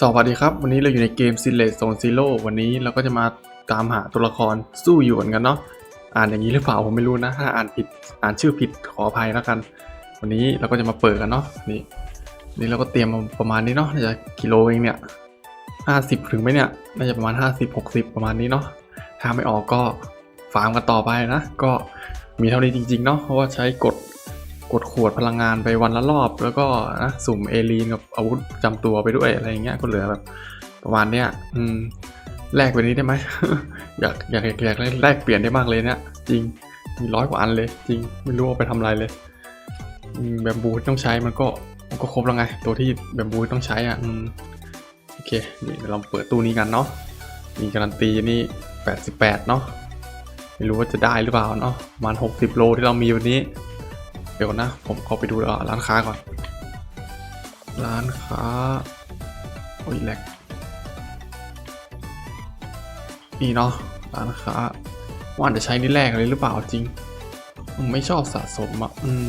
สวัสดีครับ วันนี้เราอยู่ในเกม s i l e t Zone Zero วันนี้เราก็จะมาตามหาตัวละครสู้หยวนกันเนาะอ่านอย่างนี้หรือเปล่าผมไม่รู้นะ ถ้าอ่านผิดอ่านชื่อผิดขออภัยแล้วกัน วันนี้เราก็จะมาเปิดกันเนาะนี่นี่เราก็เตรียมมาประมาณนี้เนาะน่าจะกิโลเองเนี่ยห้าสิบถึงไหมเนี่ยน่าจะประมาณห้าสิบหกสิบประมาณนี้เนาะถ้าไม่ออกก็ฟาร์มกันต่อไปนะ ก็มีเท่านี้จริงๆเนาะเพราะว่าใช้กด กดขวดพลังงานไปวันละรอบ แล้วก็นะสุ่มเอลีนกับอาวุธประจำตัวไปด้วยอะไรอย่างเงี้ยก็เหลือแบบประมาณเนี้ยอืมแลกไปนี้ได้ไหมอยากอยากอยากแลกเปลี่ยนได้มากเลยเนี่ยจริงมีร้อยกว่าอันเลย จริงไม่รู้เอาไปทำอะไรเลยอืมแบมบูทต้องใช้มันก็มันก็ครบแล้วไง ตัวที่แบมบูต้องใช้อะอืมโอเคนี่เดี๋ยวเราเปิดตู้นี้กันเนาะมีการันตีนี่ 88 เนาะไม่รู้ว่าจะได้หรือเปล่าเนาะประมาณ 60 โลที่เรามีวันนี้ เดี๋ยวนะ ผมขอไปดูร้านค้าก่อน ร้านค้า โอ้ยแหลกนี่เนาะร้านค้าว่าจะใช้นี่แรกเลยหรือเปล่าจริง ผมไม่ชอบสะสมอะอืม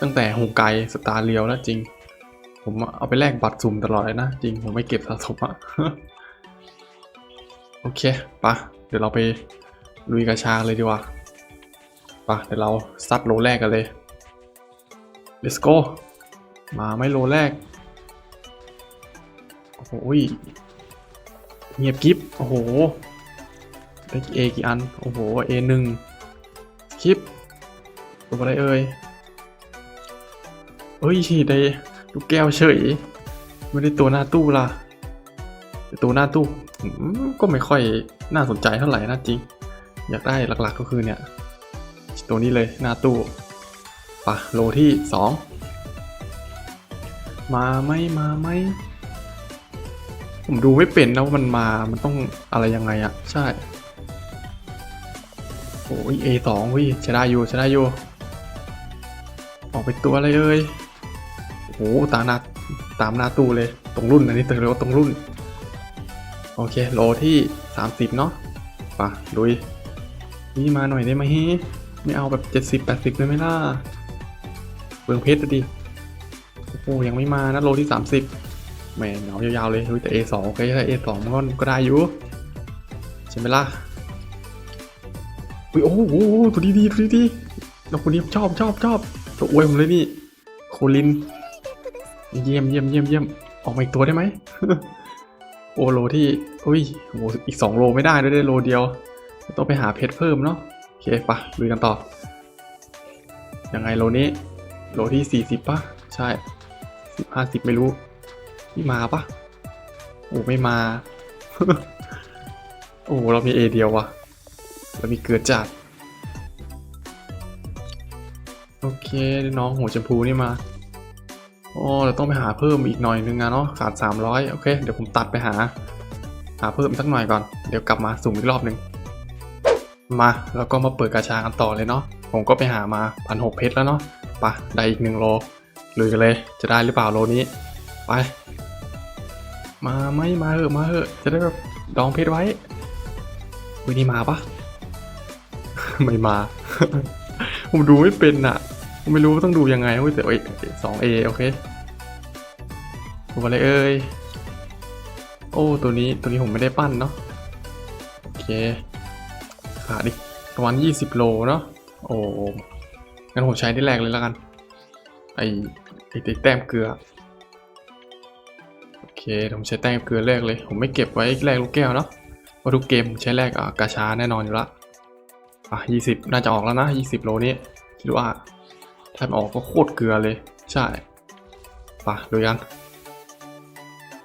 ตั้งแต่หูไกสตาร์เรียวแล้วจริง ผมเอาไปแลกบัตรสุ่มตลอดเลยนะ จริงผมไม่เก็บสะสมอะ โอเคปะเดี๋ยวเราไปลุยกระชาเลยดีกว่าปะเดี๋ยวเราซัดโลแรกกันเลย let's go มาไม่โลแรก โอ้โหยเงียบกิฟโอ้โหได้เอกี่อัน โอ้โหเอหนึ่งคลิปตัวอะไรเอ่ยเฮ้ยได้ลูกแก้วเฉย ไม่ได้ตัวหน้าตู้ล่ะตัวหน้าตู้ก็ไม่ค่อยน่าสนใจเท่าไหร่นะจริง อยากได้หลักๆก็คือเนี่ย ตัวนี้เลยหน้าตู้ ปะโลที่สองมาไหมมาไหมผมดูไม่เป็นนะว่ามันมา มันต้องอะไรยังไงอะใช่โอ้ย A สองวิใช้ได้อยู่ใช้ได้อยู่ออกไปตัวอะไรเอ่ยโอ้โหตามหน้าตามหน้าตู้เลย ตรงรุ่นอันนี้เรียกว่าตรงรุ่น โอเค โลที่ 30 เนาะปะลุยนี่มาหน่อยได้ไหมไม่เอาแบบ 70 80 เลยไหมล่ะ เบืองเพชรอะดิโอ้โหยังไม่มานะโลที่ 30แหมเหงายาวๆเลยเฮ้ยแต่ A2 โอเคถ้า A2 มันก็ก็ได้อยู่ใช่ไหมล่ะอุ้ยโอ้โหตัวดีๆตัวดีๆเราคนนี้ชอบชอบชอบตัวอวยผมเลยนี่โคลิน เยี่ยมเยี่ยมเยี่ยมเยี่ยมออกมาอีกตัวได้ไหมโอโลที่อุ้ยโอ้โหอีก2โลไม่ได้ด้วยได้โลเดียวต้องไปหาเพชรเพิ่มเนาะโอเคปะลุยกันต่อยังไงโลนี้ โลที่ 40ปะใช่สิบห้าสิบไม่รู้นี่มาปะโอ้ไม่มา โอ้เรามีเอเดียววะเรามีเกลือจัด โอเคน้องหัวชมพูนี่มาอ๋อเราต้องไปหาเพิ่มอีกหน่อยนึงอะเนาะขาด300 โอเค เดี๋ยวผมตัดไปหา หาเพิ่มสักหน่อยก่อน เดี๋ยวกลับมาสุ่มอีกรอบหนึ่งมา แล้วก็มาเปิดกาชากันต่อเลยเนาะผมก็ไปหามาพันหกเพชรแล้วเนาะ ปะได้อีกหนึ่งโลลุยกันเลยจะได้หรือเปล่าโลนี้ ไป มาไม่มาเหอะมาเหอะ จะได้แบบดองเพชรไว้วินี่มาปะไม่มา ผมดูไม่เป็นอะ ผมไม่รู้ว่าต้องดูยังไงเว้ยแต่เอ้ยสองเอโอเคตัวอะไรเอ่ยโอ้ตัวนี้ตัวนี้ผมไม่ได้ปั้นเนาะโอเคขาดอีกประมาณ 20 โลเนาะโอ้ งั้นผมใช้ที่แรกเลยแล้วกัน ไอไอไอ้แต้มเกลือ โอเค ผมใช้แต้มเกลือแรกเลย ผมไม่เก็บไว้แรกลูกแก้วเนาะเพราะทุกเกมผมใช้แรกอะกาชาแน่นอนอยู่ละ อะ20น่าจะออกแล้วนะ20โลนี้คิดว่าถ้าออกก็โคตรเกลือเลย ใช่ปะดูกัน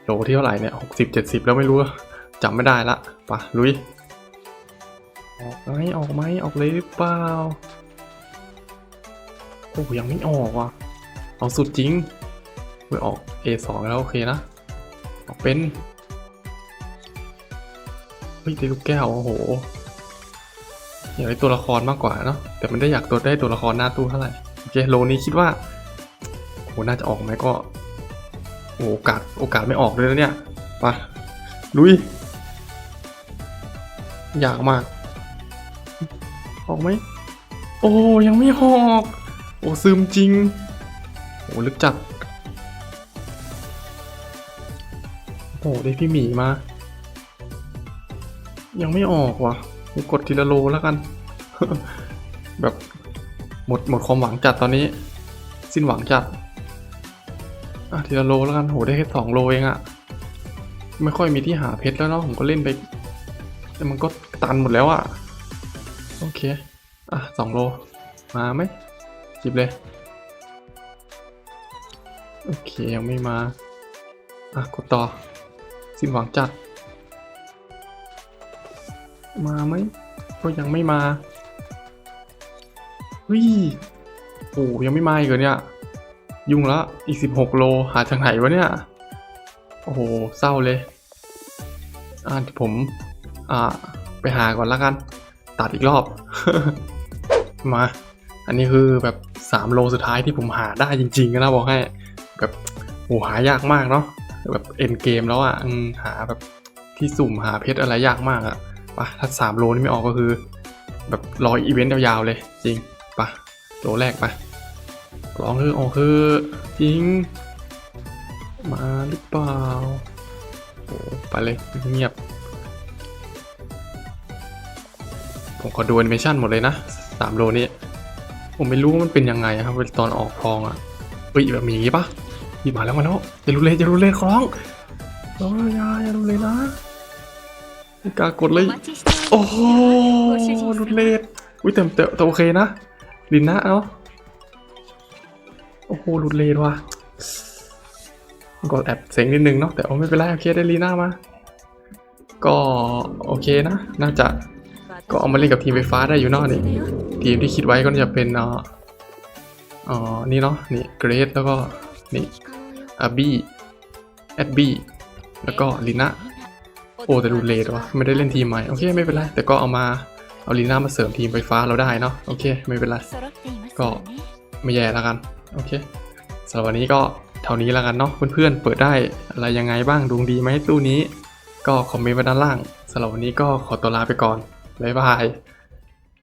โลที่เท่าไหร่เนี่ย60 70แล้วไม่รู้จำไม่ได้ละปะลุยออกไหมออกไหมออกเลยหรือเปล่า โอ้ยังไม่ออกว่ะ เอาสุดจริงเว้ยออก A2 แล้วโอเคนะ ออกเป็น เฮ้ยได้ลูกแก้วโอ้โห อยากได้ตัวละครมากกว่าเนาะ แต่มันได้อยากตัวได้ตัวละครหน้าตู้เท่าไหร่ โอเคโลนี้คิดว่า โอ้น่าจะออกไหมก็ โอ้โอกาสโอกาสไม่ออกเลยนะเนี่ยไปลุย อยากมาก ออกไหม โอ้ยังไม่ออก โอ้ซึมจริง โอ้ลึกจัด โอ้ได้พี่หมีมา ยังไม่ออกว่ะกูกดทีละโลแล้วกัน แบบหมดหมดความหวังจัดตอนนี้ สิ้นหวังจัดอะทีละโลแล้วกันโหได้แค่สองโลเองอะไม่ค่อยมีที่หาเพชรแล้วเนาะผมก็เล่นไป แต่มันก็ตันหมดแล้วอะโอเค อะสองโล มาไหม จิบเลย โอเค ยังไม่มา อะ กดต่อ สิ้นหวังจัด มาไหมก็ยังไม่มาเฮ้ยโอ้ยังไม่มาอีกเหรอเนี่ย ยุ่งละ อีกสิบหกโล หาทางไหนวะเนี่ย โอ้โห เศร้าเลย อ่าผม อ่า ไปหาก่อนละกัน ตัดอีกรอบ มา อันนี้คือแบบ สามโลสุดท้ายที่ผมหาได้จริงๆนะบอกให้ แบบโหหายากมากเนาะแบบเอ็นเกมแล้วอะหาแบบที่สุ่มหาเพชรอะไรยากมากอะปะถ้าสามโลนี่ไม่ออกก็คือ แบบรออีเวนต์ยาวๆเลยจริงปะโลแรกไปลองคือออกคือจริง มาหรือเปล่าโอ้ไปเลยเงียบ ผมขอดูแอนิเมชันหมดเลยนะสามโลนี้ ผมไม่รู้ว่ามันเป็นยังไงครับตอนออกทองอะเฮ้ยแบบมีอะมีปะหยิบมาแล้วมาแล้วจะรู้เลยจะรู้เลยคล้องร้องยาอย่ารู้เลยนะกากดเลย โอ้โหรุนเลดอุ้ยเต๋มเต่แต่โอเคนะลินนะเนาะโอ้โหรุนเลดว่ะก็แอบเสียงนิดนึงเนาะแต่โอ้ไม่เป็นไรโอเคได้ลีน่ามา ก็โอเคนะ น่าจะ ก็เอามาเล่นกับทีมไฟฟ้าได้อยู่นอกนี่ทีมที่คิดไว้ก็จะเป็นอ๋อ นี่เนาะ นี่เกรซแล้วก็นี่อาบีแอดบีแล้วก็ลินะโอ้แต่ดูเลดวะไม่ได้เล่นทีมใหม่โอเคไม่เป็นไรแต่ก็เอามาเอาลีน่ามาเสริมทีมไฟฟ้าเราได้เนาะโอเคไม่เป็นไรก็ไม่แย่แล้วกันโอเคสำหรับวันนี้ก็เท่านี้แล้วกันเนาะเพื่อนๆเปิดได้อะไรยังไงบ้างดวงดีไหมตู้นี้ ก็คอมเมนต์ไว้ด้านล่างสำหรับวันนี้ก็ขอตัวลาไปก่อน บ๊ายบาย